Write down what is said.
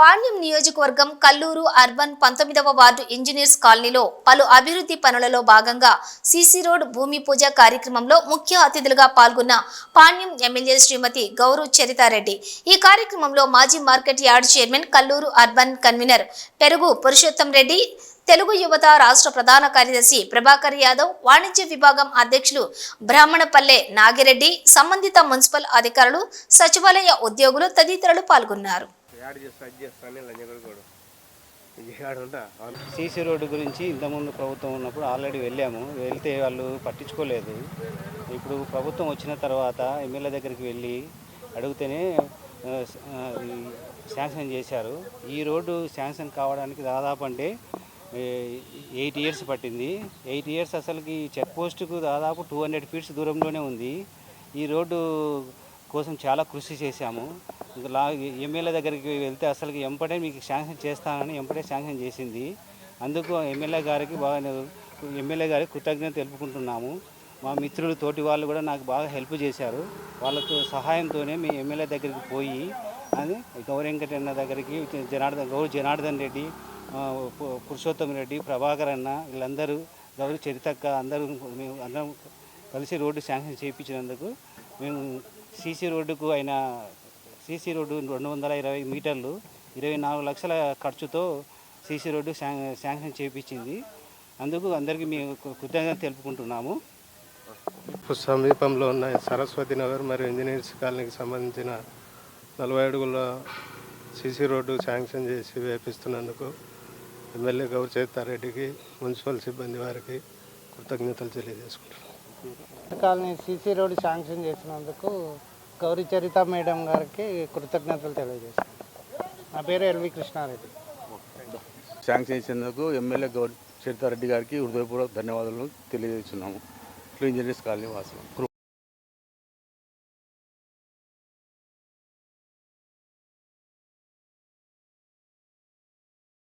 పాణ్యం నియోజకవర్గం కల్లూరు అర్బన్ పంతొమ్మిదవ ward engineers కాలనీలో పలు అభివృద్ధి పనులలో భాగంగా సీసీ రోడ్ భూమి పూజ కార్యక్రమంలో ముఖ్య అతిథులుగా పాల్గొన్న పాణ్యం ఎమ్మెల్యే శ్రీమతి గౌరు చరితారెడ్డి. ఈ కార్యక్రమంలో మాజీ market yard chairman Kalluru urban convener Perugu Purushotham Reddy Telugu యువత రాష్ట్ర ప్రధాన కార్యదర్శి ప్రభాకర్ యాదవ్ వాణిజ్య విభాగం అధ్యక్షులు బ్రాహ్మణపల్లె నాగిరెడ్డి సంబంధిత మున్సిపల్ అధికారులు సచివాలయ ఉద్యోగులు తదితరులు పాల్గొన్నారు. యాడ్ చేస్తా అది చేస్తాను లంజగొడు ఉంటా సీసీ రోడ్డు గురించి ఇంతకుముందు ప్రభుత్వం ఉన్నప్పుడు ఆల్రెడీ వెళ్ళాము. వెళ్తే వాళ్ళు పట్టించుకోలేదు. ఇప్పుడు ప్రభుత్వం వచ్చిన తర్వాత ఎమ్మెల్యే దగ్గరికి వెళ్ళి అడిగితేనే శాంక్షన్ చేశారు. ఈ రోడ్డు శాంక్షన్ కావడానికి దాదాపు అంటే ఎయిట్ ఇయర్స్ పట్టింది. ఎయిట్ ఇయర్స్ అసలుకి చెక్ పోస్ట్కు దాదాపు టూ హండ్రెడ్ ఫీట్స్ దూరంలోనే ఉంది. ఈ రోడ్డు కోసం చాలా కృషి చేశాము. లా ఎమ్మెల్యే దగ్గరికి వెళ్తే అసలు ఎంపడే మీకు శాంక్షన్ చేస్తానని ఎంపటే శాంక్షన్ చేసింది. అందుకు ఎమ్మెల్యే గారికి బాగా ఎమ్మెల్యే గారికి కృతజ్ఞత తెలుపుకుంటున్నాము. మా మిత్రులు తోటి వాళ్ళు కూడా నాకు బాగా హెల్ప్ చేశారు. వాళ్ళతో సహాయంతోనే మీ ఎమ్మెల్యే దగ్గరికి పోయి అని గౌరెంకటన్న దగ్గరికి జనార్దన్ గౌరీ జనార్దన్ రెడ్డి పురుషోత్తమ రెడ్డి ప్రభాకర్ అన్న వీళ్ళందరూ గౌరీ చరితక్క అందరూ మేము అందరం కలిసి రోడ్డు శాంక్షన్ చేయించినందుకు మేము సీసీ రోడ్డుకు ఆయన సీసీ రోడ్డు రెండు వందల ఇరవై మీటర్లు ఇరవై నాలుగు లక్షల ఖర్చుతో సీసీ రోడ్డు శాం- శాంక్షన్ చేయించింది అందుకు అందరికీ మేము కృతజ్ఞత తెలుపుకుంటున్నాము. సమీపంలో ఉన్న సరస్వతి నగర్ మరియు ఇంజనీర్స్ కాలనీకి సంబంధించిన నలభై అడుగుల సీసీ రోడ్డు శాంక్షన్ చేసి వేపిస్తున్నందుకు ఎమ్మెల్యే గౌరచేతారెడ్డికి మున్సిపల్ సిబ్బంది వారికి కృతజ్ఞతలు తెలియజేసుకుంటున్నాను కాలనీ సీసీ రోడ్ శాంక్షన్ చేసినందుకు గౌరీ చరిత మేడం గారికి కృతజ్ఞతలు తెలియజేస్తాను నా పేరు ఎల్వి కృష్ణారెడ్డి. శాంక్షన్ చేసినందుకు ఎమ్మెల్యే గౌరీ చరితారెడ్డి గారికి హృదయపూర్వక ధన్యవాదాలు తెలియజేస్తున్నాము. ఇంజనీర్స్ కాలనీ వాసులు.